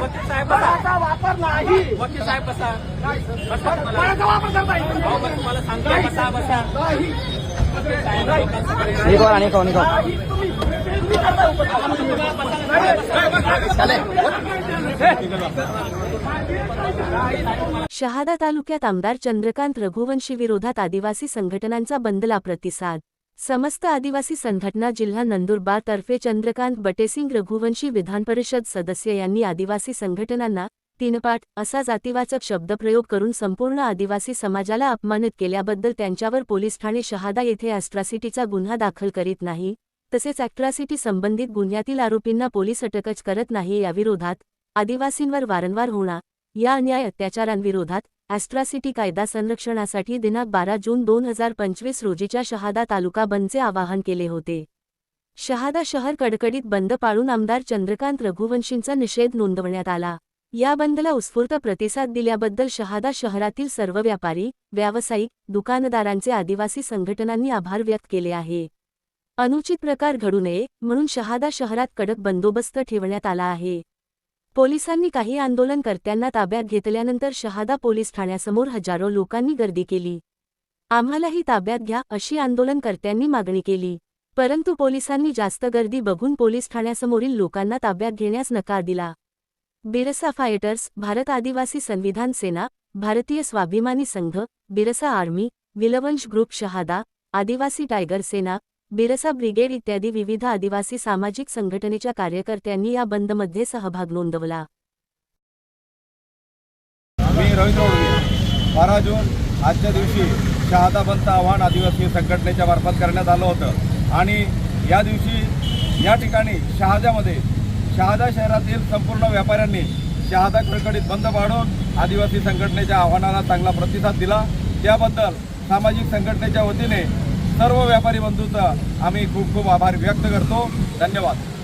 वकील साहेब बसा. वापर नाही. वकील साहेब बसा. बसा वापर करता बस मला सांगतो. बसा बसा. शहादा तालुक्यात आमदार चंद्रकांत रघुवंशी विरोधात आदिवासी संघटनांचा बंदला प्रतिसाद समस्त आदिवासी संघटना जिल्हा नंदुरबार तर्फे चंद्रकांत बटेसिंग रघुवंशी विधानपरिषद सदस्य यांनी आदिवासी संघटनांना तीनपाठ असा जातीवाचक शब्दप्रयोग करून संपूर्ण आदिवासी समाजाला अपमानित केल्याबद्दल त्यांच्यावर पोलीस ठाणे शहादा येथे अॅस्ट्रॉसिटीचा गुन्हा दाखल करीत नाही तसेच अॅट्रॉसिटी संबंधित गुन्ह्यातील आरोपींना पोलीस अटकच करत नाही याविरोधात आदिवासींवर वारंवार होणा या अन्याय अत्याचारांविरोधात ॲस्ट्रासिटी कायदा संरक्षणासाठी दिनांक बारा जून दोन हजार पंचवीस रोजीच्या शहादा तालुका बंदचे आवाहन केले होते. शहादा शहर कडकडीत बंद पाळून आमदार चंद्रकांत रघुवंशींचा निषेध नोंदवण्यात आला. या बंदला उत्स्फूर्त प्रतिसाद दिल्याबद्दल शहादा शहरातील सर्व व्यापारी व्यावसायिक दुकानदारांचे आदिवासी संघटनांनी आभार व्यक्त केले आहे. अनुचित प्रकार घडू नये म्हणून शहादा शहरात कडक बंदोबस्त ठेवण्यात आला आहे. पोलिसांनी काही आंदोलनकर्त्यांना ताब्यात घेतल्यानंतर शहादा पोलीस ठाण्यासमोर हजारो लोकांनी गर्दी केली. आम्हालाही ताब्यात घ्या अशी आंदोलनकर्त्यांनी मागणी केली. परंतु पोलिसांनी जास्त गर्दी बघून पोलीस ठाण्यासमोरील लोकांना ताब्यात घेण्यास नकार दिला. बिरसा फायटर्स भारत आदिवासी संविधान सेना भारतीय स्वाभिमानी संघ बिरसा आर्मी विलवंश ग्रुप शहादा आदिवासी टायगर सेना बिरसा ब्रिगेड इत्यादी विविध आदिवासी सामाजिक संघटनेच्या कार्यकर्त्यांनी या बंदमध्ये सहभाग नोंदवला. मी रवींद्र बारा जून आजच्या दिवशी शहादा बंद आव्हान आदिवासी संघटनेच्या मार्फत करण्यात आलं होतं. आणि या दिवशी या ठिकाणी शहाद्यामध्ये शहादा शहरातील संपूर्ण व्यापाऱ्यांनी शहादा कडकडीत बंद पाडून आदिवासी संघटनेच्या आव्हानाला चांगला प्रतिसाद दिला. त्याबद्दल सामाजिक संघटनेच्या वतीने सर्व व्यापारी बंधूचा आम्ही खूप खूप आभार व्यक्त करतो. धन्यवाद.